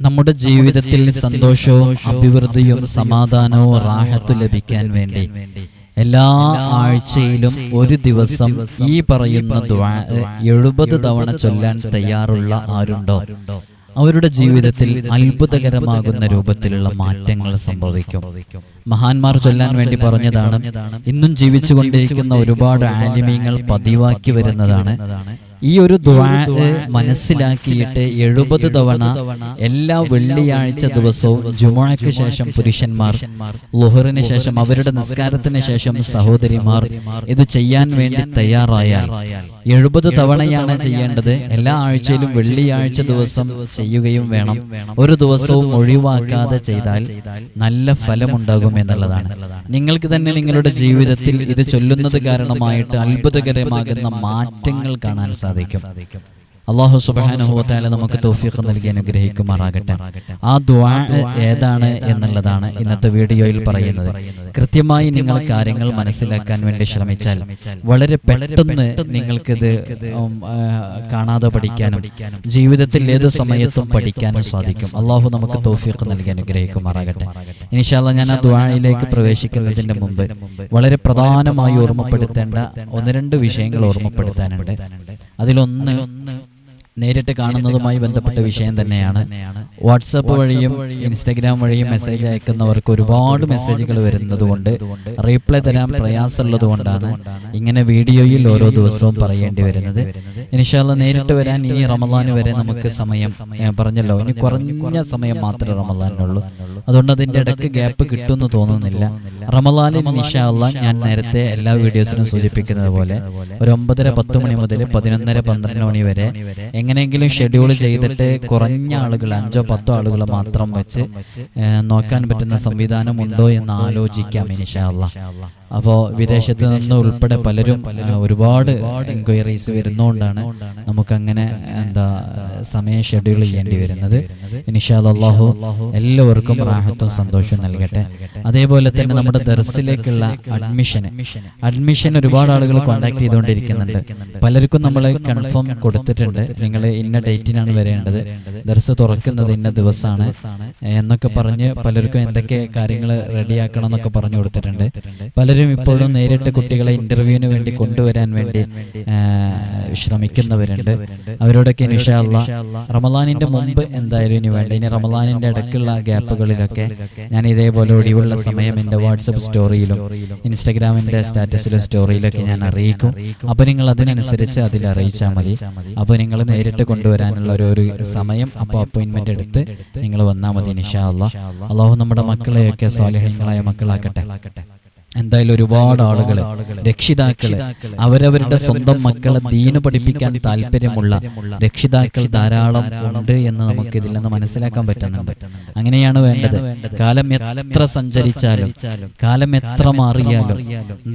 നമ്മുടെ ജീവിതത്തിൽ സന്തോഷവും അഭിവൃദ്ധിയും സമാധാനവും റാഹത്തു ലഭിക്കാൻ വേണ്ടി. എല്ലാ ആഴ്ചയിലും ഒരു ദിവസം ഈ പറയുന്ന എഴുപത് തവണ ചൊല്ലാൻ തയ്യാറുള്ള ആരുണ്ടോ? അവരുടെ ജീവിതത്തിൽ അത്ഭുതകരമാകുന്ന രൂപത്തിലുള്ള മാറ്റങ്ങൾ സംഭവിക്കും. മഹാന്മാർ ചൊല്ലാൻ വേണ്ടി പറഞ്ഞതാണ് ഇന്നും ജീവിച്ചുകൊണ്ടിരിക്കുന്ന ഒരുപാട് ആലിമീങ്ങൾ പതിവാക്കി വരുന്നതാണ്. ഈ ഒരു ദ്വാ മനസ്സിലാക്കിയിട്ട് എഴുപത് തവണ എല്ലാ വെള്ളിയാഴ്ച ദിവസവും ജുമോഴയ്ക്ക് ശേഷം പുരുഷന്മാർ ലുഹറിന് ശേഷം അവരുടെ നിസ്കാരത്തിന് ശേഷം സഹോദരിമാർ ഇത് ചെയ്യാൻ വേണ്ടി തയ്യാറായാൽ എഴുപത് തവണയാണ് ചെയ്യേണ്ടത്. എല്ലാ ആഴ്ചയിലും വെള്ളിയാഴ്ച ദിവസം ചെയ്യുകയും വേണം. ഒരു ദിവസവും ഒഴിവാക്കാതെ ചെയ്താൽ നല്ല ഫലമുണ്ടാകും എന്നുള്ളതാണ്. നിങ്ങൾക്ക് തന്നെ നിങ്ങളുടെ ജീവിതത്തിൽ ഇത് ചൊല്ലുന്നത് കാരണമായിട്ട് അത്ഭുതകരമാകുന്ന മാറ്റങ്ങൾ കാണാൻ സാധിക്കും അള്ളാഹു സുബാനുഭവത്താല നമുക്ക് തൗഫീഖ് നൽകി അനുഗ്രഹിക്കുമാറാകട്ടെ. ആ ദ്വാ ഏതാണ് എന്നുള്ളതാണ് ഇന്നത്തെ വീഡിയോയിൽ പറയുന്നത്. കൃത്യമായി നിങ്ങൾ കാര്യങ്ങൾ മനസ്സിലാക്കാൻ വേണ്ടി ശ്രമിച്ചാൽ വളരെ പെട്ടെന്ന് നിങ്ങൾക്കിത് കാണാതെ പഠിക്കാനും ജീവിതത്തിൽ ഏത് സമയത്തും പഠിക്കാനും സാധിക്കും. അള്ളാഹു നമുക്ക് തൗഫീഖ് നൽകി അനുഗ്രഹിക്കുമാറാകട്ടെ. ഇനിഷാല്ല ഞാൻ ആ ദ്വാഴയിലേക്ക് പ്രവേശിക്കുന്നതിന് മുമ്പ് വളരെ പ്രധാനമായി ഓർമ്മപ്പെടുത്തേണ്ട ഒന്ന് രണ്ട് വിഷയങ്ങൾ ഓർമ്മപ്പെടുത്താനുണ്ട്. അതിലൊന്ന് നേരിട്ട് കാണുന്നതുമായി ബന്ധപ്പെട്ട വിഷയം തന്നെയാണ്. വാട്സപ്പ് വഴിയും ഇൻസ്റ്റഗ്രാം വഴിയും മെസ്സേജ് അയക്കുന്നവർക്ക് ഒരുപാട് മെസ്സേജുകൾ വരുന്നതുകൊണ്ട് റീപ്ലൈ തരാൻ പ്രയാസമുള്ളത് കൊണ്ടാണ് ഇങ്ങനെ വീഡിയോയിൽ ഓരോ ദിവസവും പറയേണ്ടി വരുന്നത്. ഇനിഷാല്ല നേരിട്ട് വരാൻ ഇനി റമദാൻ വരെ നമുക്ക് സമയം ഞാൻ പറഞ്ഞല്ലോ. ഇനി കുറഞ്ഞ സമയം മാത്രമേ റമദാനുള്ളൂ അതുകൊണ്ട് അതിന്റെ ഇടയ്ക്ക് ഗ്യാപ്പ് കിട്ടുമെന്ന് തോന്നുന്നില്ല. റമദാനിൽ നിഷാല്ല ഞാൻ നേരത്തെ എല്ലാ വീഡിയോസിനും സൂചിപ്പിക്കുന്നത് പോലെ ഒരു ഒമ്പതര പത്ത് മണി മുതൽ പതിനൊന്നര പന്ത്രണ്ട് മണി വരെ എങ്ങനെയെങ്കിലും ഷെഡ്യൂൾ ചെയ്തിട്ട് കുറഞ്ഞ ആളുകൾ അഞ്ചോ പത്തോ ആളുകൾ മാത്രം വെച്ച് നോക്കാൻ പറ്റുന്ന സംവിധാനം ഉണ്ടോ എന്ന് ആലോചിക്കാം ഇൻഷാല്ല അപ്പോൾ വിദേശത്ത് നിന്ന് ഉൾപ്പെടെ പലരും ഒരുപാട് എൻക്വയറീസ് വരുന്നതുകൊണ്ടാണ് നമുക്കങ്ങനെ എന്താ സമയം ഷെഡ്യൂൾ ചെയ്യേണ്ടി വരുന്നത്. അള്ളാഹു എല്ലാവർക്കും റാഹത്തും സന്തോഷവും നൽകട്ടെ. അതേപോലെ തന്നെ നമ്മുടെ ദർസിലേക്കുള്ള അഡ്മിഷന് അഡ്മിഷൻ ഒരുപാട് ആളുകൾ കോൺടാക്ട് ചെയ്തുകൊണ്ടിരിക്കുന്നുണ്ട്. പലർക്കും നമ്മൾ കൺഫേം കൊടുത്തിട്ടുണ്ട്. നിങ്ങൾ ഇന്ന ഡേറ്റിനാണ് വരേണ്ടത്. ദർസ് തുറക്കുന്നത് ഇന്ന ദിവസമാണ്. എന്നൊക്കെ പറഞ്ഞ് പലർക്കും എന്തൊക്കെ കാര്യങ്ങൾ റെഡിയാക്കണം എന്നൊക്കെ പറഞ്ഞു കൊടുത്തിട്ടുണ്ട്. പലരും ഇപ്പോഴും നേരിട്ട് കുട്ടികളെ ഇന്റർവ്യൂവിന് വേണ്ടി കൊണ്ടുവരാൻ വേണ്ടി ശ്രമിക്കുന്നവരുണ്ട് അവരോടൊക്കെ നിഷാല്ല റമലാനിന്റെ മുമ്പ് എന്തായാലും ഇനി വേണ്ട. ഇനി റമലാനിന്റെ ഇടയ്ക്കുള്ള ഗ്യാപ്പുകളിലൊക്കെ ഞാൻ ഇതേപോലെ ഒഴിവുള്ള സമയം എന്റെ വാട്സപ്പ് സ്റ്റോറിയിലും ഇൻസ്റ്റാഗ്രാമിന്റെ സ്റ്റാറ്റസിലും സ്റ്റോറിയിലൊക്കെ ഞാൻ അറിയിക്കും. അപ്പൊ നിങ്ങൾ അതിനനുസരിച്ച് അതിൽ അറിയിച്ചാൽ മതി. അപ്പൊ നിങ്ങൾ നേരിട്ട് കൊണ്ടുവരാനുള്ള ഒരു ഒരു സമയം അപ്പോൾ അപ്പോയിന്റ്മെന്റ് എടുത്ത് നിങ്ങൾ വന്നാൽ മതി നിഷാ അള്ളാഹ് അള്ളാഹു നമ്മുടെ മക്കളെയൊക്കെ സ്വാലഹ്യങ്ങളായ മക്കളാക്കട്ടെ. എന്തായാലും ഒരുപാട് ആളുകൾ രക്ഷിതാക്കൾ അവരവരുടെ സ്വന്തം മക്കളെ ദീന് പഠിപ്പിക്കാൻ താല്പര്യമുള്ള രക്ഷിതാക്കൾ ധാരാളം ഉണ്ട് എന്ന് നമുക്ക് ഇതിൽ നിന്ന് മനസ്സിലാക്കാൻ പറ്റുന്നുണ്ട്. അങ്ങനെയാണ് വേണ്ടത്. കാലം എത്ര സഞ്ചരിച്ചാലും കാലം എത്ര മാറിയാലും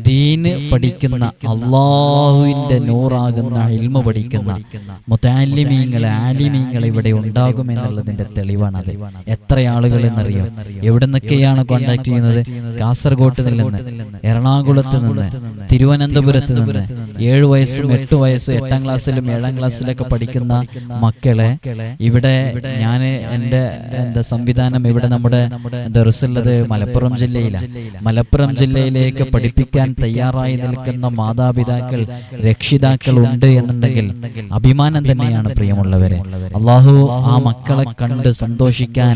ദീന് പഠിക്കുന്ന അള്ളാഹുവിന്റെ നൂറാകുന്ന ഇൽമ പഠിക്കുന്ന മുത്താലിമീങ്ങൾ ആലിമീങ്ങൾ ഇവിടെ ഉണ്ടാകുമെന്നുള്ളതിന്റെ തെളിവാണത്. എത്ര ആളുകൾ എന്നറിയാം എവിടെ നിന്നൊക്കെയാണ് കോണ്ടാക്ട് ചെയ്യുന്നത്? കാസർഗോട്ട് നിന്ന്. എറണാകുളത്ത് നിന്ന്. തിരുവനന്തപുരത്ത് നിന്ന്. ഏഴു വയസ്സും എട്ട് വയസ്സും എട്ടാം ക്ലാസ്സിലും ഏഴാം ക്ലാസ്സിലൊക്കെ പഠിക്കുന്ന മക്കളെ ഇവിടെ ഞാൻ എന്റെ എന്താ സംവിധാനം ഇവിടെ നമ്മുടെ ദർസുള്ളത് മലപ്പുറം ജില്ലയിലാണ് മലപ്പുറം ജില്ലയിലേക്ക് പഠിപ്പിക്കാൻ തയ്യാറായി നിൽക്കുന്ന മാതാപിതാക്കൾ രക്ഷിതാക്കൾ ഉണ്ട് എന്നുണ്ടെങ്കിൽ അഭിമാനം തന്നെയാണ് പ്രിയമുള്ളവരെ. അള്ളാഹു ആ മക്കളെ കണ്ട് സന്തോഷിക്കാൻ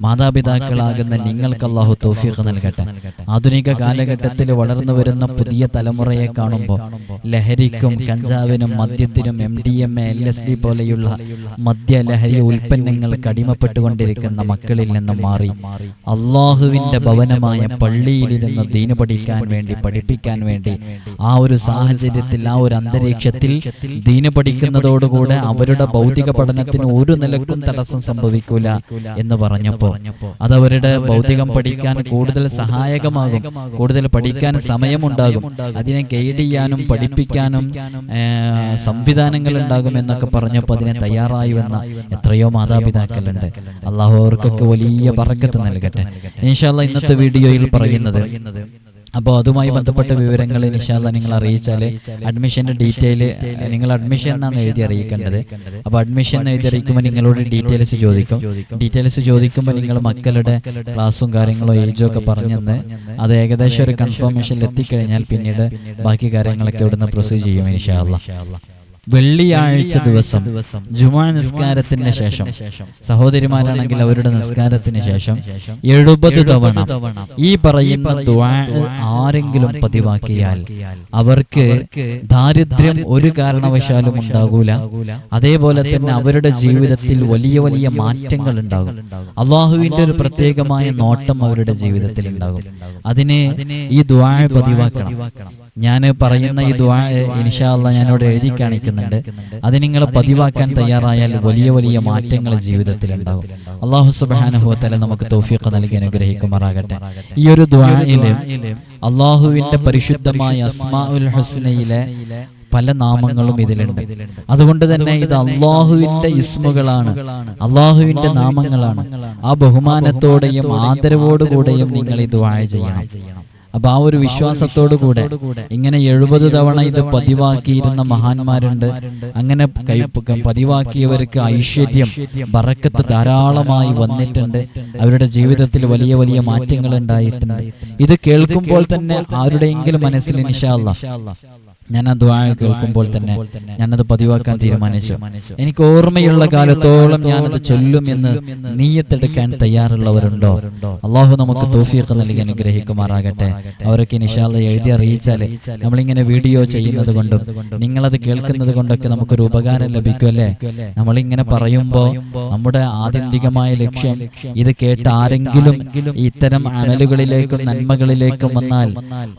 മാതാപിതാക്കളാകുന്ന നിങ്ങൾക്ക് അള്ളാഹു തൗഫീഖ് നൽകട്ടെ. ആധുനിക കാലഘട്ടത്തിൽ വളർന്നു വരുന്ന പുതിയ തലമുറയെ കാണുമ്പോൾ ലഹരിക്കും കഞ്ചാവിനും മദ്യത്തിനും M D M L S D പോലെയുള്ള മദ്യ ലഹരി ഉൽപ്പന്നങ്ങൾ അടിമപ്പെട്ടുകൊണ്ടിരിക്കുന്ന മക്കളിൽ നിന്ന് മാറി അള്ളാഹുവിന്റെ ഭവനമായ പള്ളിയിലിരുന്ന് ദീന് പഠിക്കാൻ വേണ്ടി പഠിപ്പിക്കാൻ വേണ്ടി ആ ഒരു സാഹചര്യത്തിൽ ആ ഒരു അന്തരീക്ഷത്തിൽ ദീന് പഠിക്കുന്നതോടുകൂടെ അവരുടെ ഭൗതിക പഠനത്തിന് ഒരു നിലക്കും തടസ്സം സംഭവിക്കൂല എന്ന് പറഞ്ഞപ്പോ അതവരുടെ ഭൗതികം പഠിക്കാൻ കൂടുതൽ സഹായകമാകും കൂടുതൽ പഠിക്കാൻ സമയമുണ്ടാകും. അതിനെ ഗൈഡ് ചെയ്യാനും പഠിപ്പിക്കാനും സംവിധാനങ്ങൾ ഉണ്ടാകും എന്നൊക്കെ പറഞ്ഞപ്പോൾ അതിനെ തയ്യാറായി വന്ന എത്രയോ മാതാപിതാക്കളുണ്ട്. അള്ളാഹു അവർക്കൊക്കെ വലിയ പറക്കത്ത് നൽകട്ടെ. ഇൻഷാല്ല ഇന്നത്തെ വീഡിയോയിൽ പറയുന്നത് അപ്പോൾ അതുമായി ബന്ധപ്പെട്ട വിവരങ്ങൾ നിഷാദ നിങ്ങൾ അറിയിച്ചാൽ അഡ്മിഷന്റെ ഡീറ്റെയിൽ നിങ്ങൾ അഡ്മിഷൻ എന്നാണ് എഴുതി അറിയിക്കേണ്ടത്. അപ്പോൾ അഡ്മിഷൻ എഴുതി അറിയിക്കുമ്പോൾ നിങ്ങളോട് ഡീറ്റെയിൽസ് ചോദിക്കും. ഡീറ്റെയിൽസ് ചോദിക്കുമ്പോൾ നിങ്ങൾ മക്കളുടെ ക്ലാസ്സും കാര്യങ്ങളോ ഏജോ ഒക്കെ പറഞ്ഞെന്ന് അത് ഏകദേശം ഒരു കൺഫർമേഷനിൽ എത്തിക്കഴിഞ്ഞാൽ പിന്നീട് ബാക്കി കാര്യങ്ങളൊക്കെ ഇവിടുന്ന് പ്രൊസീഡ് ചെയ്യും ഇൻഷാല്ല വെള്ളിയാഴ്ച ദിവസം ജുമാ നിസ്കാരത്തിന് ശേഷം സഹോദരിമാരാണെങ്കിൽ അവരുടെ നിസ്കാരത്തിന് ശേഷം എഴുപത് തവണ ഈ പറയുന്ന ആരെങ്കിലും പതിവാക്കിയാൽ അവർക്ക് ദാരിദ്ര്യം ഒരു കാരണവശാലും ഉണ്ടാകൂല. അതേപോലെ തന്നെ അവരുടെ ജീവിതത്തിൽ വലിയ വലിയ മാറ്റങ്ങൾ ഉണ്ടാകും. അള്ളാഹുവിന്റെ ഒരു പ്രത്യേകമായ നോട്ടം അവരുടെ ജീവിതത്തിൽ ഉണ്ടാകും. അതിനെ ഈ ദുആ പതിവാക്കണം. ഞാൻ പറയുന്ന ഈ ദുആ ഇൻഷാല്ല ഞാനിവിടെ എഴുതി കാണിക്കുന്നുണ്ട്. അത് നിങ്ങൾ പതിവാക്കാൻ തയ്യാറായാൽ വലിയ വലിയ മാറ്റങ്ങൾ ജീവിതത്തിൽ ഉണ്ടാകും അള്ളാഹു സുബാനുഭവത്തല നമുക്ക് തൗഫീഖ് നൽകി അനുഗ്രഹിക്കുമാറാകട്ടെ. ഈ ഒരു ദ്വായിൽ അള്ളാഹുവിന്റെ പരിശുദ്ധമായ അസ്മാഉൽ ഹുസ്നയിലെ പല നാമങ്ങളും ഇതിലുണ്ട്. അതുകൊണ്ട് തന്നെ ഇത് അള്ളാഹുവിന്റെ ഇസ്മുകളാണ്. അള്ളാഹുവിന്റെ നാമങ്ങളാണ്. ആ ബഹുമാനത്തോടെയും ആദരവോടുകൂടെയും നിങ്ങൾ ഇത് വാഴ ചെയ്യണം. അപ്പൊ ആ ഒരു വിശ്വാസത്തോടു കൂടെ ഇങ്ങനെ എഴുപത് തവണ ഇത് പതിവാക്കിയിരുന്ന മഹാന്മാരുണ്ട്. അങ്ങനെ പതിവാക്കിയവർക്ക് ഐശ്വര്യം ബറക്കത്ത് ധാരാളമായി വന്നിട്ടുണ്ട്. അവരുടെ ജീവിതത്തിൽ വലിയ വലിയ മാറ്റങ്ങൾ ഉണ്ടായിട്ടുണ്ട്. ഇത് കേൾക്കുമ്പോൾ തന്നെ ആരുടെയെങ്കിലും മനസ്സിൽ ഇൻഷാല്ല ഞാൻ ആ ദ്വാ കേൾക്കുമ്പോൾ തന്നെ ഞാനത് പതിവാക്കാൻ തീരുമാനിച്ചു. എനിക്ക് ഓർമ്മയുള്ള കാലത്തോളം ഞാനത് ചൊല്ലും എന്ന് നീയത്തെടുക്കാൻ തയ്യാറുള്ളവരുണ്ടോ? അള്ളാഹു നമുക്ക് തോഫിയൊക്കെ നൽകി അനുഗ്രഹിക്കുമാറാകട്ടെ. അവരൊക്കെ നിഷാദ എഴുതി അറിയിച്ചാൽ നമ്മളിങ്ങനെ വീഡിയോ ചെയ്യുന്നത് കൊണ്ടും നിങ്ങളത് കേൾക്കുന്നത് കൊണ്ടൊക്കെ നമുക്കൊരു ഉപകാരം ലഭിക്കുമല്ലേ നമ്മളിങ്ങനെ പറയുമ്പോൾ നമ്മുടെ ആത്യന്തികമായ ലക്ഷ്യം ഇത് കേട്ട ആരെങ്കിലും ഇത്തരം അമലുകളിലേക്കും നന്മകളിലേക്കും വന്നാൽ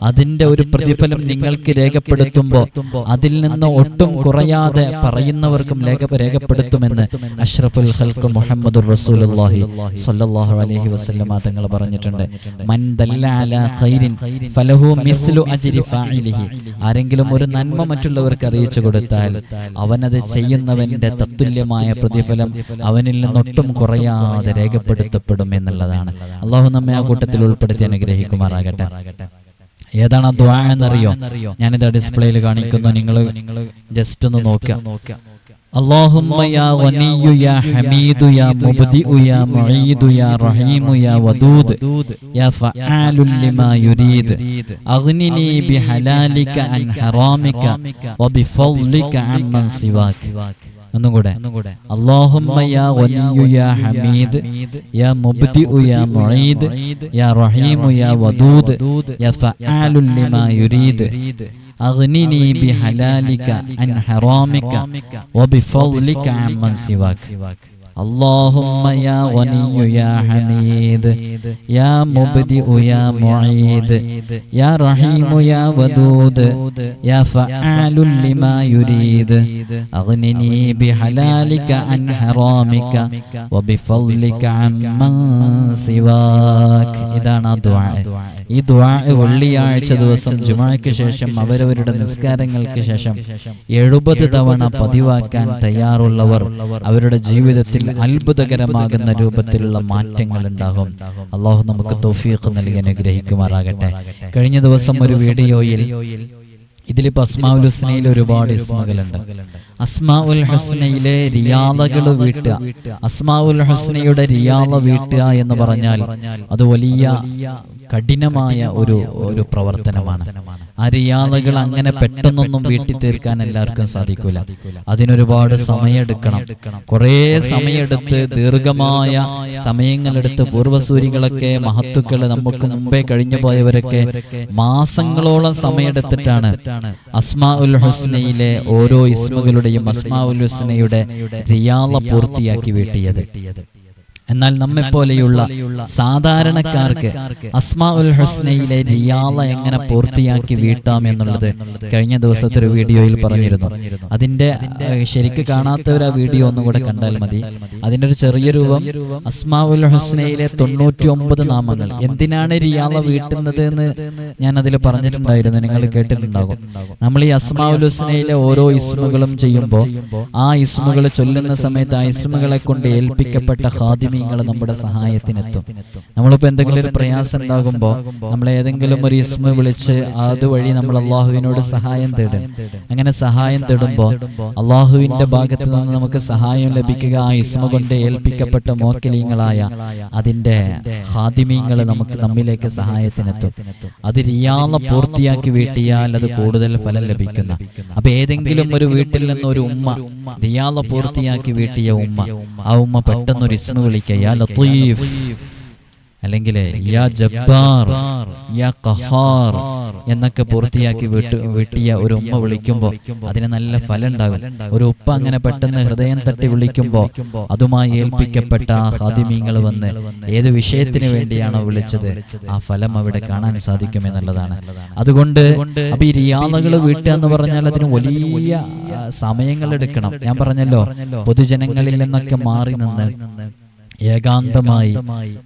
അതിന്റെ ഒരു പ്രതിഫലം നിങ്ങൾക്ക് രേഖപ്പെടുത്തും എത്തുമ്പോ അതിൽ നിന്ന് ഒട്ടും കുറയാതെ പറയുന്നവർക്കും രേഖപ്പെടുത്തുമെന്ന് അഷ്റഫുൽ ഹൽക്ക് മുഹമ്മദ് സ്വല്ലല്ലാഹു അലൈഹി വസല്ലമ തങ്ങൾ പറഞ്ഞിട്ടുണ്ട്. ആരെങ്കിലും ഒരു നന്മ മറ്റുള്ളവർക്ക് അറിയിച്ചു കൊടുത്താൽ അവനത് ചെയ്യുന്നവന്റെ തത്തുല്യമായ പ്രതിഫലം അവനിൽ നിന്നൊട്ടും കുറയാതെ രേഖപ്പെടുത്തപ്പെടും എന്നുള്ളതാണ്. അള്ളാഹു നമ്മെ ആ കൂട്ടത്തിൽ ഉൾപ്പെടുത്തി അനുഗ്രഹിക്കുമാറാകട്ടെ. ഏതാണ് ആ ദ്വാ എന്നറിയോ ഞാനിത് ഡിസ്പ്ലേയിൽ കാണിക്കുന്നു നിങ്ങൾ ജസ്റ്റ് ഒന്ന് നോക്കുക اللهم يا غني يا حميد يا مبدئ يا معيد يا رحيم يا ودود يا فعال لما يريد أغنني بحلالك عن حرامك وبفضلك عمن سواك ഒന്നും കൂടെ അള്ളാഹുമ്മ യാ വലിയു യാ ഹമീദ് യാ മുബ്ദിഉ യാ മുഈദ് യാ റഹീമു യാ വദൂദ് യാ ഫഅലു ലിമാ യുരീദ്. അഗ്നിനി ബിഹലാലിക അൻ ഹറാമിക വബിഫضلിക അമ്മൻ സിവാക് اللهم يا غني يا حميد يا مبدئ يا معيد يا رحيم يا ودود يا فعال لما يريد أغنني بحلالك عن حرامك وبفضلك عمن سواك ഇതാണ് ആ ദുആ ഈ ദുആ വെള്ളിയാഴ്ച ദിവസം ജുമാക്ക് ശേഷം അവരവരുടെ നിസ്കാരങ്ങൾക്ക് ശേഷം എഴുപത് തവണ പതിവാക്കാൻ തയ്യാറുള്ളവർ അവരുടെ ജീവിതത്തിൽ അത്ഭുതകരമാകുന്ന രൂപത്തിലുള്ള മാറ്റങ്ങൾ ഉണ്ടാകും അള്ളാഹു നമുക്ക് തൗഫീഖ് നൽകി അനുഗ്രഹിക്കുമാറാകട്ടെ. കഴിഞ്ഞ ദിവസം ഒരു വീഡിയോയിൽ ഇതിലിപ്പോ അസ്മാഉൽ ഹുസ്നയിൽ ഒരുപാട് ഇസ്മകളുണ്ട്. അസ്മാഉൽ ഹുസ്നയിലെ റിയാദകൾ വീട്ടുക. അസ്മാഉൽ ഹുസ്നയുടെ റിയാദ വീട്ടുക എന്ന് പറഞ്ഞാൽ അത് വലിയ കഠിനമായ ഒരു ഒരു പ്രവർത്തനമാണ്. ആ അങ്ങനെ പെട്ടെന്നൊന്നും വീട്ടിൽ തീർക്കാൻ എല്ലാവർക്കും സാധിക്കില്ല അതിനൊരുപാട് സമയമെടുക്കണം. കുറേ സമയമെടുത്ത് ദീർഘമായ സമയങ്ങളെടുത്ത് പൂർവസൂരികളൊക്കെ മഹത്തുക്കൾ നമുക്ക് മുമ്പേ കഴിഞ്ഞു പോയവരൊക്കെ മാസങ്ങളോളം സമയമെടുത്തിട്ടാണ് അസ്മാ ഉൽ ഹുസ്നയിലെ ഓരോ ഇസ്മുകളുടെയും അസ്മാ ഉൽ ഹുസ്നയുടെ റിയാള പൂർത്തിയാക്കി വീട്ടിയത്. എന്നാൽ നമ്മെപ്പോലെയുള്ള സാധാരണക്കാർക്ക് അസ്മാ ഉൽ ഹുസ്നയിലെ റിയാള എങ്ങനെ പൂർത്തിയാക്കി വീട്ടാം എന്നുള്ളത് കഴിഞ്ഞ ദിവസത്തെ ഒരു വീഡിയോയിൽ പറഞ്ഞിരുന്നു. അതിന്റെ ശരിക്ക് കാണാത്തവർ ആ വീഡിയോ ഒന്നും കൂടെ കണ്ടാൽ മതി. അതിന്റെ ഒരു ചെറിയ രൂപം അസ്മാ ഉൽ ഹുസ്നയിലെ തൊണ്ണൂറ്റി ഒമ്പത് നാമങ്ങൾ. എന്തിനാണ് റിയാള വീട്ടുന്നത് എന്ന് ഞാൻ അതിൽ പറഞ്ഞിട്ടുണ്ടായിരുന്നു. നിങ്ങൾ കേട്ടിട്ടുണ്ടാകും. നമ്മൾ ഈ അസ്മാ ഉൽ ഹുസ്നയിലെ ഓരോ ഇസ്മുകളും ചെയ്യുമ്പോൾ ആ ഇസ്മുകൾ ചൊല്ലുന്ന സമയത്ത് ആ ഇസ്മുകളെ കൊണ്ട് ഏൽപ്പിക്കപ്പെട്ട ഹാദിമി ഹാദിമീങ്ങൾ നമ്മുടെ സഹായത്തിനെത്തും. നമ്മളിപ്പോൾ എന്തെങ്കിലും ഒരു പ്രയാസം ഉണ്ടാകുമ്പോൾ നമ്മൾ ഏതെങ്കിലും ഒരു ഇസ്മ വിളിച്ച് അതുവഴി നമ്മൾ അള്ളാഹുവിനോട് സഹായം തേടും. അങ്ങനെ സഹായം തേടുമ്പോൾ അള്ളാഹുവിന്റെ ഭാഗത്ത് നിന്ന് നമുക്ക് സഹായം ലഭിക്കുക ആ ഇസ്മ കൊണ്ട് ഏൽപ്പിക്കപ്പെട്ട മോക്കലീങ്ങളായ അതിന്റെ ഹാദിമീങ്ങൾ നമുക്ക് നമ്മിലേക്ക് സഹായത്തിനെത്തും. അത് റിയാള പൂർത്തിയാക്കി വീട്ടിയാൽ അത് കൂടുതൽ ഫലം ലഭിക്കുന്ന. അപ്പൊ ഏതെങ്കിലും ഒരു വീട്ടിൽ നിന്ന് ഒരു ഉമ്മ റിയാള പൂർത്തിയാക്കി വീട്ടിയ ഉമ്മ. ആ ഉമ്മ പെട്ടെന്ന് ഒരു ഇസ്മ വിളിക്കുക യാ ലത്തീഫ് അല്ലെങ്കിൽ യാ ജബ്ബാർ യാ ഖഹാർ എന്നൊക്കെ പൂർത്തിയാക്കി വിട്ടു വെട്ടിയ ഒരു ഉമ്മ വിളിക്കുമ്പോൾ അതിന് നല്ല ഫലം ഉണ്ടാകും ഒരു ഉപ്പ അങ്ങനെ പെട്ടെന്ന് ഹൃദയം തട്ടി വിളിക്കുമ്പോൾ അതുമായി ഏൽപ്പിക്കപ്പെട്ട ആ ഹാദിമീങ്ങൾ വന്ന് ഏത് വിഷയത്തിന് വേണ്ടിയാണോ വിളിച്ചത് ആ ഫലം അവിടെ കാണാൻ സാധിക്കും എന്നുള്ളതാണ്. അതുകൊണ്ട് അപ്പൊ ഈ റിയാദകൾ വീട്ടുക എന്ന് പറഞ്ഞാൽ അതിന് വലിയ സമയങ്ങൾ എടുക്കണം. ഞാൻ പറഞ്ഞല്ലോ പൊതുജനങ്ങളിൽ നിന്നൊക്കെ മാറി നിന്ന് ഏകാന്തമായി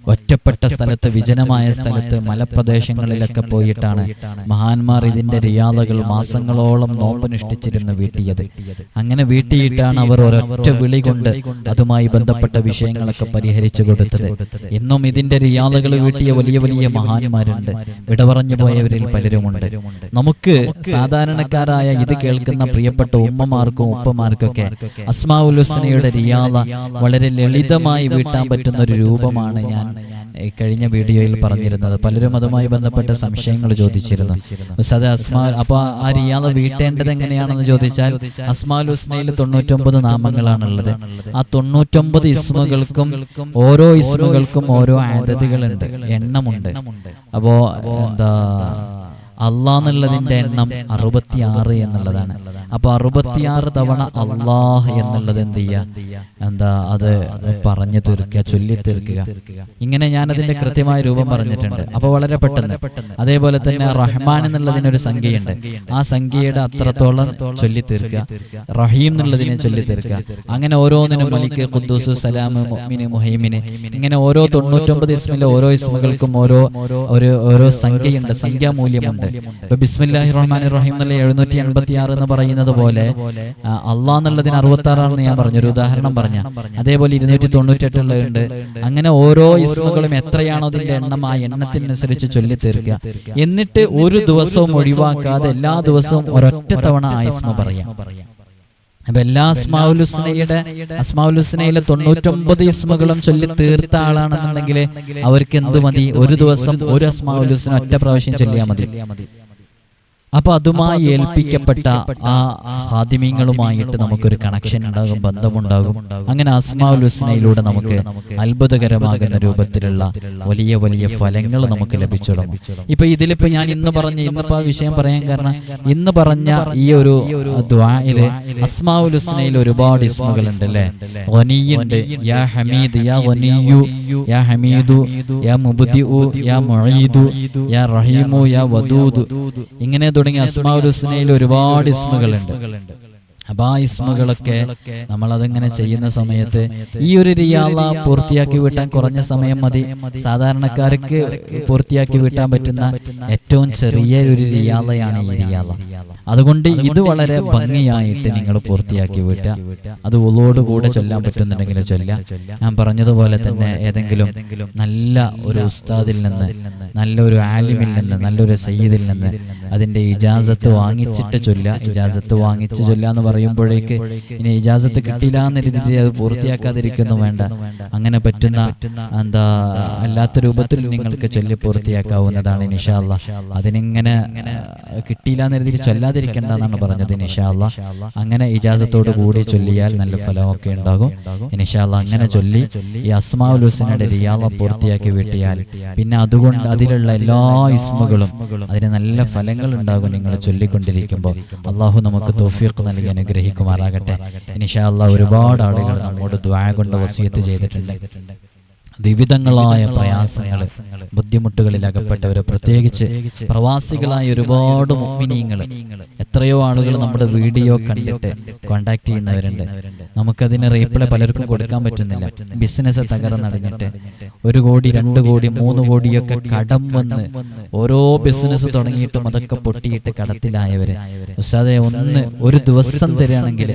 ഒറ്റപ്പെട്ട സ്ഥലത്ത് വിജനമായ സ്ഥലത്ത് മലപ്രദേശങ്ങളിലൊക്കെ പോയിട്ടാണ് മഹാന്മാർ ഇതിന്റെ റിയാദകൾ മാസങ്ങളോളം നോമ്പനുഷ്ഠിച്ചിരുന്ന് വീട്ടിയത്. അങ്ങനെ വീട്ടിയിട്ടാണ് അവർ ഒരൊറ്റ വിളി കൊണ്ട് അതുമായി ബന്ധപ്പെട്ട വിഷയങ്ങളൊക്കെ പരിഹരിച്ചു കൊടുത്തത്. ഇന്നും ഇതിന്റെ റിയാദകൾ വീട്ടിയ വലിയ വലിയ മഹാന്മാരുണ്ട്. വിട പറഞ്ഞു പോയവരിൽ പലരുമുണ്ട്. നമുക്ക് സാധാരണക്കാരായ ഇത് കേൾക്കുന്ന പ്രിയപ്പെട്ട ഉമ്മമാർക്കും ഉപ്പമാർക്കൊക്കെ അസ്മാഉൽ ഹുസ്നയുടെ റിയാദ വളരെ ലളിതമായി വീട്ടാൻ പറ്റുന്ന ഒരു രൂപമാണ് ഞാൻ കഴിഞ്ഞ വീഡിയോയിൽ പറഞ്ഞിരുന്നത്. പലരും അതുമായി ബന്ധപ്പെട്ട സംശയങ്ങൾ ചോദിച്ചിരുന്നു. ഉസ്താദ് അസ്മാ അപ്പൊ ആ റിയാദ് വീട്ടേണ്ടത് എങ്ങനെയാണെന്ന് ചോദിച്ചാൽ അസ്മാൽ ഹുസ്നയിൽ തൊണ്ണൂറ്റൊമ്പത് നാമങ്ങളാണുള്ളത്. ആ തൊണ്ണൂറ്റൊമ്പത് ഇസ്മുകൾക്കും ഓരോ ഇസ്മുകൾക്കും ഓരോ ആദതികളുണ്ട്. എണ്ണമുണ്ട്. അപ്പോ എന്താ അള്ളാന്നുള്ളതിന്റെ എണ്ണം അറുപത്തിയാറ് എന്നുള്ളതാണ്. അപ്പൊ അറുപത്തിയാറ് തവണ അള്ളാഹ് എന്നുള്ളത് എന്ത് ചെയ്യുക എന്താ അത് പറഞ്ഞു തീർക്കുക ചൊല്ലി തീർക്കുക. ഇങ്ങനെ ഞാൻ അതിന്റെ കൃത്യമായ രൂപം പറഞ്ഞിട്ടുണ്ട്. അപ്പൊ വളരെ പെട്ടെന്ന്. അതേപോലെ തന്നെ റഹ്മാൻ എന്നുള്ളതിനൊരു സംഖ്യയുണ്ട്. ആ സംഖ്യയുടെ അത്രത്തോളം ചൊല്ലി തീർക്കുക. റഹീം എന്നുള്ളതിനെ ചൊല്ലി തീർക്കുക. അങ്ങനെ ഓരോന്നിനും മലിക്ക് ഖുദ്ദൂസ് സലാം മുഅ്മിന് മുഹൈമിന് ഇങ്ങനെ ഓരോ തൊണ്ണൂറ്റൊമ്പത് ഇസ്മിലെ ഓരോ ഇസ്മുകൾക്കും ഓരോ ഒരു ഓരോ സംഖ്യയുണ്ട് സംഖ്യാമൂല്യമുണ്ട്. ഇപ്പൊ ബിസ്മില്ലാഹി റഹ്മാൻ റഹീം എന്നുള്ള എന്ന് പറയുന്നത് പോലെ അള്ളാഹ് എന്നുള്ളതിന് അറുപത്തി ആറാണെന്ന് ഞാൻ പറഞ്ഞു ഒരു ഉദാഹരണം പറഞ്ഞ. അതേപോലെ ഇരുന്നൂറ്റി തൊണ്ണൂറ്റെട്ടുള്ളതുണ്ട് അങ്ങനെ ഓരോ ഇസ്മുകളും എത്രയാണോ അതിന്റെ എണ്ണം ആ എണ്ണത്തിനനുസരിച്ച് ചൊല്ലി തീർക്കുക എന്നിട്ട് ഒരു ദിവസവും ഒഴിവാക്കാതെ എല്ലാ ദിവസവും ഒരൊറ്റ തവണ ആ ഇസ്മ പറയാം. അപ്പൊ എല്ലാ അസ്മാവുലുസ്നയുടെ അസ്മാവുലുസ്നയിലെ തൊണ്ണൂറ്റൊമ്പത് ഇസ്മകളും ചൊല്ലി തീർത്ത ആളാണെന്നുണ്ടെങ്കിൽ അവർക്ക് എന്തു മതി? ഒരു ദിവസം ഒരു അസ്മാവുലുസ്ന ഒറ്റ പ്രാവശ്യം ചൊല്ലിയാൽ മതി. അപ്പൊ അതുമായി ഏൽപ്പിക്കപ്പെട്ട ആ ഹാദിമീങ്ങളുമായിട്ട് നമുക്കൊരു കണക്ഷൻ ഉണ്ടാകും ബന്ധമുണ്ടാകും. അങ്ങനെ അസ്മാഉൽ ഹുസ്നയിലൂടെ നമുക്ക് അത്ഭുതകരമാകുന്ന രൂപത്തിലുള്ള വലിയ വലിയ ഫലങ്ങൾ നമുക്ക് ലഭിച്ചു തുടങ്ങും ഇപ്പൊ ഇതിലിപ്പോ ഞാൻ ഇന്ന് പറഞ്ഞ ഇന്നിപ്പോ ആ വിഷയം പറയാൻ കാരണം ഇന്ന് പറഞ്ഞ ഈ ഒരു ദ്വായിൽ അസ്മാഉൽ ഹുസ്നയിൽ ഒരുപാട് ഇസ്മുകളുണ്ട് അല്ലേ? വനിയുണ്ട് യാ ഹമീദ് യാ വനിയു യാ ഹമീദു യാ മുബദിഉ യാ മുഈദു യാ റഹീമു യാ വദൂദ്. ഇങ്ങനെ തുടങ്ങിയ അസ്മാവുൽ ഹുസ്നയിൽ ഒരുപാട് ഇസ്മുകളുണ്ട്. ഇസ്മുകളൊക്കെ നമ്മൾ അതിങ്ങനെ ചെയ്യുന്ന സമയത്ത് ഈ ഒരു റിയാള പൂർത്തിയാക്കി വീട്ടാൻ കുറഞ്ഞ സമയം മതി. സാധാരണക്കാർക്ക് പൂർത്തിയാക്കി വീട്ടാൻ പറ്റുന്ന ഏറ്റവും ചെറിയ ഒരു റിയാളയാണ് ഈ റിയാള അതുകൊണ്ട് ഇത് വളരെ ഭംഗിയായിട്ട് നിങ്ങൾ പൂർത്തിയാക്കി വീട്ടുക അത് ഉള്ളോട് കൂടെ ചൊല്ലാൻ പറ്റുന്നുണ്ടെങ്കിൽ ചൊല്ല. ഞാൻ പറഞ്ഞതുപോലെ തന്നെ ഏതെങ്കിലും നല്ല ഒരു ഉസ്താദിൽ നിന്ന് നല്ലൊരു ആലിമിൽ നിന്ന് നല്ലൊരു സയ്യിദിൽ നിന്ന് അതിന്റെ ഇജാസത്ത് വാങ്ങിച്ചിട്ട് ചൊല്ല. ഇജാസത്ത് വാങ്ങിച്ച് ചൊല്ല. എന്ന് പറയുമ്പോഴേക്ക് ഇനി ഇജാസത്ത് കിട്ടില്ല എന്ന രീതിയിൽ അത് പൂർത്തിയാക്കാതിരിക്കുന്നു വേണ്ട. അങ്ങനെ പറ്റുന്ന എന്താ അല്ലാത്ത രൂപത്തിൽ നിങ്ങൾക്ക് ചൊല്ലി പൂർത്തിയാക്കാവുന്നതാണ് നിഷാല്ല അതിനിങ്ങനെ കിട്ടിയില്ല എന്ന രീതിയിൽ ചൊല്ലാതിരിക്കേണ്ട എന്നാണ് പറഞ്ഞത് നിഷാല്ല അങ്ങനെ ഇജാസത്തോട് കൂടി ചൊല്ലിയാൽ നല്ല ഫലമൊക്കെ ഉണ്ടാകും. നിഷാല്ല അങ്ങനെ ചൊല്ലി ഈ അസ്മാഉൽ ഹുസനയുടെ റിയാള പൂർത്തിയാക്കി വീട്ടിയാൽ പിന്നെ അതുകൊണ്ട് അതിലുള്ള എല്ലാ ഇസ്മുകളും അതിന് നല്ല ഫലങ്ങൾ ഉണ്ടാകും നിങ്ങൾ ചൊല്ലിക്കൊണ്ടിരിക്കുമ്പോൾ. അള്ളാഹു നമുക്ക് തോഫീഖ് നൽകി അനുഗ്രഹിക്കുമാറാകട്ടെ. ഇനിഷാ അള്ളാഹ് ഒരുപാട് ആളുകൾ നമ്മോട് ദ്വാ കൊണ്ട് വസിയത്ത് ചെയ്തിട്ടുണ്ട്. വിവിധങ്ങളായ പ്രയാസങ്ങൾ ബുദ്ധിമുട്ടുകളിൽ അകപ്പെട്ടവർ പ്രത്യേകിച്ച് പ്രവാസികളായ ഒരുപാട് മുമ്മിനിയങ്ങൾ എത്രയോ ആളുകൾ നമ്മുടെ വീഡിയോ കണ്ടിട്ട് കോണ്ടാക്ട് ചെയ്യുന്നവരുണ്ട്. നമുക്കതിന് റീപ്ലൈ പലർക്കും കൊടുക്കാൻ പറ്റുന്നില്ല. ബിസിനസ് തകർന്നടഞ്ഞിട്ട് ഒരു കോടി രണ്ട് കോടി മൂന്ന് കോടിയൊക്കെ കടം വന്ന് ഓരോ ബിസിനസ് തുടങ്ങിയിട്ടും അതൊക്കെ പൊട്ടിയിട്ട് കടത്തിലായവര്. ഉസ്താദെ ഒന്ന് ഒരു ദിവസം തരികയാണെങ്കിൽ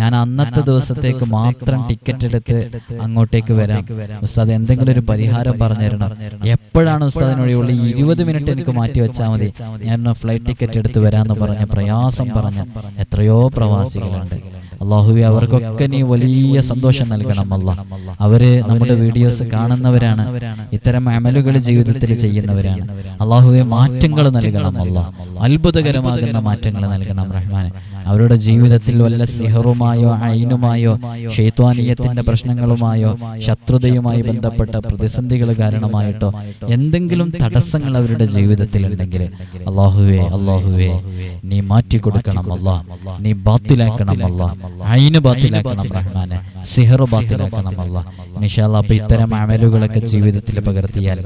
ഞാൻ അന്നത്തെ ദിവസത്തേക്ക് മാത്രം ടിക്കറ്റ് എടുത്ത് അങ്ങോട്ടേക്ക് വരാം. ഉസ്താദ് എന്തെങ്കിലും ഒരു പരിഹാരം പറഞ്ഞു തരണം എപ്പോഴാണ് ഉസ്താദിനൊഴിയുള്ള ഇരുപത് മിനിറ്റ് എനിക്ക് മാറ്റി വെച്ചാൽ മതി? ഞാൻ ഫ്ലൈറ്റ് ടിക്കറ്റ് എടുത്ത് വരാമെന്ന് പറഞ്ഞ പ്രയാസം പറഞ്ഞ എത്രയോ പ്രവാസികളുണ്ട്. അള്ളാഹുവെ അവർക്കൊക്കെ നീ വലിയ സന്തോഷം നൽകണം അല്ല അവർ നമ്മുടെ വീഡിയോസ് കാണുന്നവരാണ്. ഇത്തരം അമലുകൾ ജീവിതത്തിൽ ചെയ്യുന്നവരാണ്. അള്ളാഹുവെ മാറ്റങ്ങൾ നൽകണം അല്ല അത്ഭുതകരമാകുന്ന മാറ്റങ്ങൾ നൽകണം റഹ്മാനെ. അവരുടെ ജീവിതത്തിൽ വല്ല സിഹറുമായോ അയിനുമായോ ഷെയ്ത്വാനീയത്തിന്റെ പ്രശ്നങ്ങളുമായോ ശത്രുതയുമായി ബന്ധപ്പെട്ട പ്രതിസന്ധികൾ കാരണമായിട്ടോ എന്തെങ്കിലും തടസ്സങ്ങൾ അവരുടെ ജീവിതത്തിൽ ഉണ്ടെങ്കിൽ അള്ളാഹുവേ അള്ളാഹുവേ നീ മാറ്റി കൊടുക്കണം അല്ലാ നീ ബാത്തിലാക്കണം അല്ലാ അയിന് ബാത്തിലാക്കണം റഹ്മാനെ സിഹറു ബാത്തിലാക്കണം അല്ലാ നിഷാല അപ്പൊ ഇത്തരം അമലുകളൊക്കെ ജീവിതത്തിൽ പകർത്തിയാൽ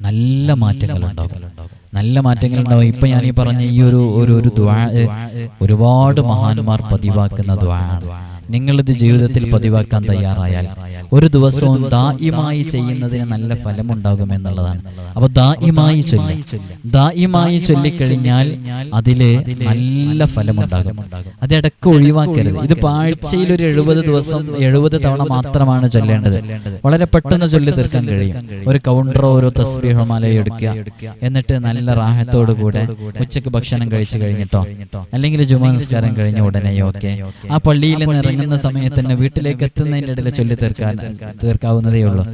നല്ല മാറ്റങ്ങൾ ഉണ്ടാകും നല്ല മാറ്റങ്ങൾ ഉണ്ടാവും. ഇപ്പൊ ഈ പറഞ്ഞ ഈ ഒരു ഒരു ദ്വാ ഒരുപാട് മഹാന്മാർ പതിവാക്കുന്ന ദ്വാണ് നിങ്ങളിത് ജീവിതത്തിൽ പതിവാക്കാൻ തയ്യാറായാൽ ഒരു ദിവസവും ദായിമായി ചെയ്യുന്നതിന് നല്ല ഫലമുണ്ടാകും എന്നുള്ളതാണ് അപ്പൊ ദായിമായി ചൊല്ലി. ദായിമായി ചൊല്ലിക്കഴിഞ്ഞാൽ അതിൽ നല്ല ഫലമുണ്ടാകും അത് ഇടയ്ക്ക് ഒഴിവാക്കരുത്. ഇത് പാഴ്ചയിൽ ഒരു എഴുപത് ദിവസം എഴുപത് തവണ മാത്രമാണ് ചൊല്ലേണ്ടത്. വളരെ പെട്ടെന്ന് ചൊല്ലി തീർക്കാൻ കഴിയും. ഒരു കൗണ്ടറോ ഓരോ തസ്ബീഹോ മലയോ എടുക്കുക. എന്നിട്ട് നല്ല റാഹത്തോടു കൂടെ ഉച്ചയ്ക്ക് ഭക്ഷണം കഴിച്ചു കഴിഞ്ഞിട്ടോ? അല്ലെങ്കിൽ ജുമാ നിസ്കാരം കഴിഞ്ഞ ഉടനെയോ ഒക്കെ ആ പള്ളിയിൽ നിന്ന് ഇറങ്ങുന്ന സമയത്ത് തന്നെ വീട്ടിലേക്ക് എത്തുന്നതിന്റെ ഇടയിൽ ചൊല്ലി തീർക്കാൻ തീർക്കാവുന്നതേ ഉള്ളൂ.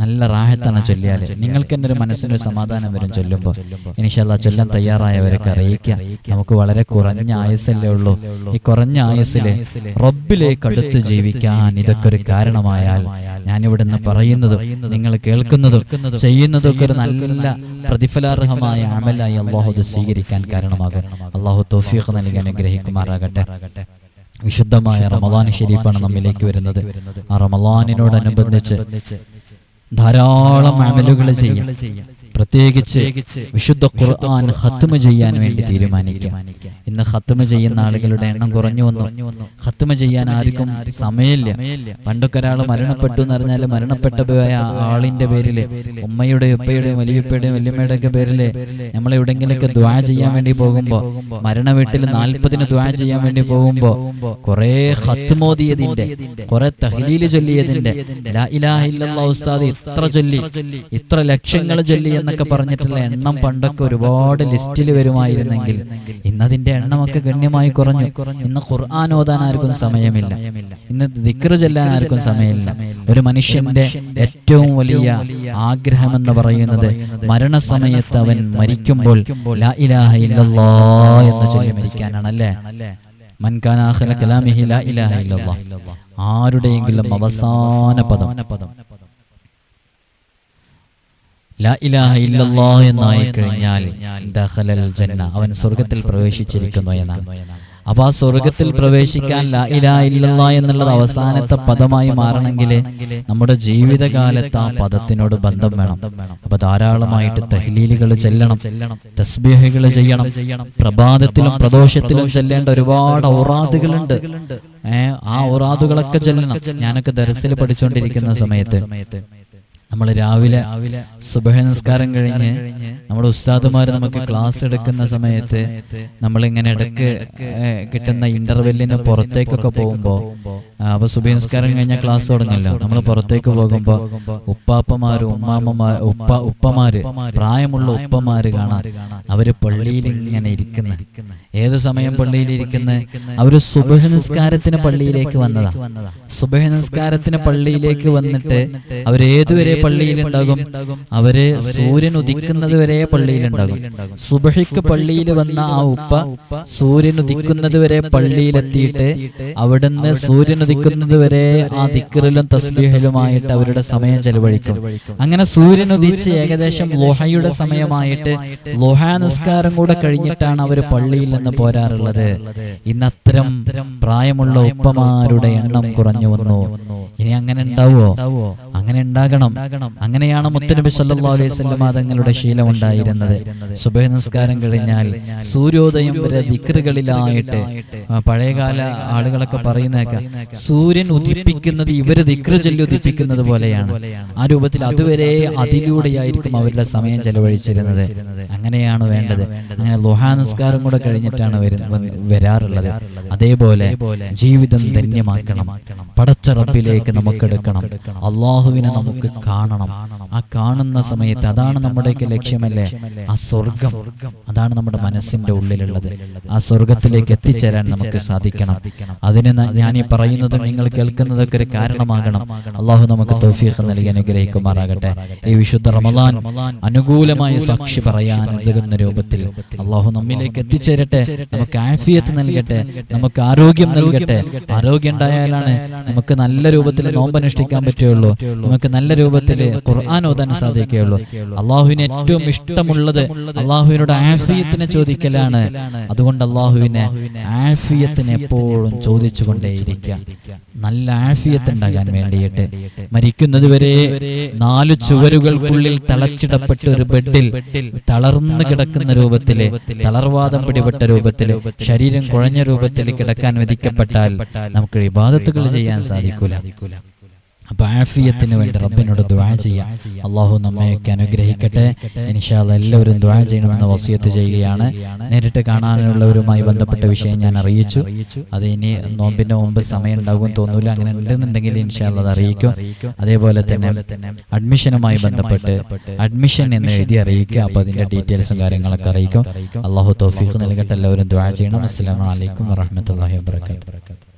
നല്ല റാഹത്താണ് ചൊല്ലിയാൽ നിങ്ങൾക്ക് തന്നെ ഒരു മനസ്സിനൊരു സമാധാനം വരും ചൊല്ലുമ്പോൾ. ഇനിഷല്ല ചൊല്ലാൻ തയ്യാറായവരൊക്കെ അറിയിക്കുക. നമുക്ക് വളരെ കുറഞ്ഞ ആയുസ്സല്ലേ ഉള്ളൂ. ഈ കുറഞ്ഞ ആയുസ്സിൽ റബ്ബിലേക്ക് അടുത്ത് ജീവിക്കാൻ ഇതൊക്കെ ഒരു കാരണമായാൽ ഞാനിവിടെ നിന്ന് പറയുന്നതും നിങ്ങൾ കേൾക്കുന്നതും ചെയ്യുന്നതും ഒക്കെ ഒരു നല്ല പ്രതിഫലാർഹമായ അമലായി അള്ളാഹു സ്വീകരിക്കാൻ കാരണമാകും. അള്ളാഹു തൗഫീഖ് നൽകി അനുഗ്രഹിക്കുമാറാകട്ടെ. വിശുദ്ധമായ റമദാൻ ഷെരീഫാണ് നമ്മിലേക്ക് വരുന്നത്. ആ റമദാനിനോടനുബന്ധിച്ച് ധാരാളം അമലുകൾ ചെയ്യാം. പ്രത്യേകിച്ച് വിശുദ്ധ ഖുർആൻ ഹത്തുമ ചെയ്യാൻ വേണ്ടി തീരുമാനിക്കാം. ഇന്ന് ഹത്തുമ ചെയ്യുന്ന ആളുകളുടെ എണ്ണം കുറഞ്ഞു വന്നു. ഹത്തുമ ചെയ്യാൻ ആർക്കും സമയമില്ല. പണ്ടൊക്കെ ഒരാൾ മരണപ്പെട്ടു എന്ന് പറഞ്ഞാൽ മരണപ്പെട്ട പോയ ആളിന്റെ പേരിൽ ഉമ്മയുടെ ഉപ്പയുടെയും വലിയപ്പയുടെയും വല്യമ്മയുടെ ഒക്കെ പേരിൽ നമ്മൾ എവിടെങ്കിലൊക്കെ ദ്വാ ചെയ്യാൻ വേണ്ടി പോകുമ്പോ മരണ വീട്ടിൽ നാൽപ്പതിന് ദ്വാ ചെയ്യാൻ വേണ്ടി പോകുമ്പോ കുറെ ഹത്തുമോദിയതിന്റെ കുറെ തഹലീൽ ചൊല്ലിയതിന്റെ ഇത്ര ചൊല്ലി ഇത്ര ലക്ഷങ്ങൾ ചൊല്ലി എന്നൊക്കെ പറഞ്ഞിട്ടുള്ള എണ്ണം പണ്ടൊക്കെ ഒരുപാട് ലിസ്റ്റിൽ വരുമായിരുന്നെങ്കിൽ ഇന്നതിന്റെ എണ്ണമൊക്കെ ഗണ്യമായി കുറഞ്ഞു. ഇന്ന് ഖുർആൻ ഓതാൻ ആർക്കും സമയമില്ല. ഇന്ന് ദിക്ർ ചെല്ലാൻ ആർക്കും സമയമില്ല. ഒരു മനുഷ്യന്റെ ഏറ്റവും വലിയ ആഗ്രഹം എന്ന് പറയുന്നത് മരണസമയത്ത് അവൻ മരിക്കുമ്പോൾ ലാ ഇലാഹ ഇല്ലല്ലാ എന്ന് ചൊല്ലി മരിക്കാനാണ് അല്ലേ മൻകാനാഹല കലാമിഹി ലാ ഇലാഹ ഇല്ലല്ലാ. ആരുടെയെങ്കിലും അവസാന പദം. ലാ ഇലാഹ ഇല്ലല്ലാ എന്നായി കഴിഞ്ഞാൽ ജന്ന അവൻ സ്വർഗത്തിൽ പ്രവേശിച്ചിരിക്കുന്നു എന്നാണ്. അപ്പൊ ആ സ്വർഗത്തിൽ പ്രവേശിക്കാൻ ലാ ഇലാഹ ഇല്ലല്ലാ എന്നുള്ളത് അവസാനത്തെ പദമായി മാറണമെങ്കിൽ നമ്മുടെ ജീവിതകാലത്ത് ആ പദത്തിനോട് ബന്ധം വേണം. അപ്പൊ ധാരാളമായിട്ട് തഹ്ലീലുകൾ ചെല്ലണം. തസ്ബീഹുകൾ ചെയ്യണം. പ്രഭാതത്തിലും പ്രദോഷത്തിലും ചെല്ലേണ്ട ഒരുപാട് ഔറാദുകളുണ്ട്. ഏഹ് ആ ഔറാദുകളൊക്കെ ചെല്ലണം. ഞാനൊക്കെ ദരസിൽ പഠിച്ചുകൊണ്ടിരിക്കുന്ന സമയത്ത് നമ്മൾ രാവിലെ സുബഹ നിസ്കാരം കഴിഞ്ഞ് നമ്മുടെ ഉസ്താദുമാർ നമുക്ക് ക്ലാസ് എടുക്കുന്ന സമയത്ത് നമ്മളിങ്ങനെ ഇടയ്ക്ക് കിട്ടുന്ന ഇന്റർവെല്ലിന് പുറത്തേക്കൊക്കെ പോകുമ്പോൾ അപ്പൊ സുബഹി നിസ്കാരം കഴിഞ്ഞ ക്ലാസ് തുടങ്ങല്ലോ. നമ്മൾ പുറത്തേക്ക് പോകുമ്പോൾ ഉപ്പാപ്പമാര് ഉമ്മാമ്മമാർ ഉപ്പ ഉപ്പമാര് പ്രായമുള്ള ഉപ്പമാര് കാണാം. അവർ പള്ളിയിൽ ഇങ്ങനെ ഇരിക്കുന്ന. ഏതു സമയം പള്ളിയിൽ ഇരിക്കുന്ന? അവർ സുബഹ നിസ്കാരത്തിന് പള്ളിയിലേക്ക് വന്നതാ. സുബഹ നിസ്കാരത്തിന് പള്ളിയിലേക്ക് വന്നിട്ട് അവരേതുവരെ പള്ളിയിലുണ്ടാകും? അവർ സൂര്യൻ ഉദിക്കുന്നത് വരെ പള്ളിയിലുണ്ടാകും. സുബഹിക്ക് പള്ളിയിൽ വന്ന ആ ഉപ്പ സൂര്യൻ ഉദിക്കുന്നത് വരെ പള്ളിയിലെത്തിയിട്ട് അവിടുന്ന് സൂര്യൻ ഉദിക്കുന്നത് വരെ ആ ദിക്കറിലും തസ്ബീഹിലുമായിട്ട് അവരുടെ സമയം ചെലവഴിക്കും. അങ്ങനെ സൂര്യൻ ഉദിച്ച് ഏകദേശം ലോഹയുടെ സമയമായിട്ട് ലോഹ നിസ്കാരം കൂടെ കഴിഞ്ഞിട്ടാണ് അവർ പള്ളിയിൽ നിന്ന് പോരാറുള്ളത്. ഇന്ന് അത്തരം പ്രായമുള്ള ഉപ്പമാരുടെ എണ്ണം കുറഞ്ഞു വന്നു. ഇനി അങ്ങനെ ഉണ്ടാവോ? അങ്ങനെ ഉണ്ടാകണം. അങ്ങനെയാണ് മുത്തനബി വസല്ലം തങ്ങളുടെ ശീലം ഉണ്ടായിരുന്നത്. സുബഹ നിസ്കാരം കഴിഞ്ഞാൽ സൂര്യോദയം വരെ ദിക്റുകളിലായിട്ട് പഴയകാല ആളുകളൊക്കെ പറയുന്നേക്ക സൂര്യൻ ഉദിപ്പിക്കുന്നത് ഇവർ ദിക്റ് ചൊല്ലി ഉദിപ്പിക്കുന്നത് പോലെയാണ്. ആ രൂപത്തിൽ അതുവരെ അതിലൂടെയായിരിക്കും അവരുടെ സമയം ചെലവഴിച്ചിരുന്നത്. അങ്ങനെയാണ് വേണ്ടത്. അങ്ങനെ ലുഹാ നിസ്കാരം കൂടെ കഴിഞ്ഞിട്ടാണ് വരാറുള്ളത്. അതേപോലെ ജീവിതം ധന്യമാക്കണം. പടച്ച റബ്ബിലേക്ക് നമുക്കെടുക്കണം. അള്ളാഹുവിനെ നമുക്ക് കാണണം. ആ കാണുന്ന സമയത്ത് അതാണ് നമ്മുടെയൊക്കെ ലക്ഷ്യമല്ലേ? ആ സ്വർഗം. അതാണ് നമ്മുടെ മനസ്സിന്റെ ഉള്ളിലുള്ളത്. ആ സ്വർഗത്തിലേക്ക് എത്തിച്ചേരാൻ നമുക്ക് സാധിക്കണം. അതിന് ഞാൻ ഈ പറയുന്നതും നിങ്ങൾ കേൾക്കുന്നതൊക്കെ ഒരു കാരണമാകണം. അള്ളാഹു നമുക്ക് തോഫീഖ് നൽകി അനുഗ്രഹിക്കുമാറാകട്ടെ. ഈ വിശുദ്ധ റമദാൻ അനുകൂലമായ സാക്ഷി പറയാൻ ഉതകുന്ന രൂപത്തിൽ അള്ളാഹു നമ്മിലേക്ക് എത്തിച്ചേരട്ടെ. നമുക്ക് ആഫിയത്ത് നൽകട്ടെ. നമുക്ക് ആരോഗ്യം നൽകട്ടെ. ആരോഗ്യം ഉണ്ടായാലാണ് നമുക്ക് നല്ല രൂപത്തിൽ നോമ്പനുഷ്ഠിക്കാൻ പറ്റുകയുള്ളൂ. നമുക്ക് നല്ല രൂപത്തിൽ ഖുർആൻ ഓതാൻ സാധിക്കുകയുള്ളൂ. അള്ളാഹുവിന് ഏറ്റവും ഇഷ്ടമുള്ളത് അള്ളാഹുവിനോട് ആഫിയത്തിനെ ചോദിക്കലാണ്. അതുകൊണ്ട് അള്ളാഹുവിനെ ആഫിയത്തിന് എപ്പോഴും ചോദിച്ചുകൊണ്ടേയിരിക്കുക. നല്ല ആഫിയത്ത് ഉണ്ടാകാൻ വേണ്ടിയിട്ട്. മരിക്കുന്നത് വരെ നാല് ചുവരുകൾക്കുള്ളിൽ തളച്ചിടപ്പെട്ട ഒരു ബെഡിൽ തളർന്നു കിടക്കുന്ന രൂപത്തിൽ തളർവാദം പിടിപെട്ട രൂപത്തിൽ ശരീരം കുഴഞ്ഞ രൂപത്തിൽ കിടക്കാൻ വിധിക്കപ്പെട്ടാൽ നമുക്ക് ഇബാദത്തുകൾ ചെയ്യാൻ സാധിക്കൂല. അപ്പൊ ആഫിയത്തിന് വേണ്ടി റബ്ബിനോട് ദ്വാ ചെയ്യാം. അള്ളാഹു നമ്മയൊക്കെ അനുഗ്രഹിക്കട്ടെ. ഇനിഷാല എല്ലാവരും ദ്വാ ചെയ്യണമെന്ന് വസിയത്ത് ചെയ്യുകയാണ്. നേരിട്ട് കാണാനുള്ളവരുമായി ബന്ധപ്പെട്ട വിഷയം ഞാൻ അറിയിച്ചു. അത് ഇനി നോമ്പിന്റെ മുമ്പ് സമയം ഉണ്ടാകും തോന്നൂല. അങ്ങനെ ഉണ്ടെന്നുണ്ടെങ്കിൽ ഇൻഷാല്ല അത് അറിയിക്കും. അതേപോലെ തന്നെ അഡ്മിഷനുമായി ബന്ധപ്പെട്ട് അഡ്മിഷൻ എന്ന് എഴുതി അറിയിക്കുക. അപ്പൊ അതിന്റെ ഡീറ്റെയിൽസും കാര്യങ്ങളൊക്കെ അറിയിക്കും. അള്ളാഹു തൗഫീഖ് നൽകട്ടെ. എല്ലാവരും ദ്വാ ചെയ്യണം. അസ്സാം അലൈക്കും വറഹ്മത്തുള്ളാഹി വബറകാതുഹു.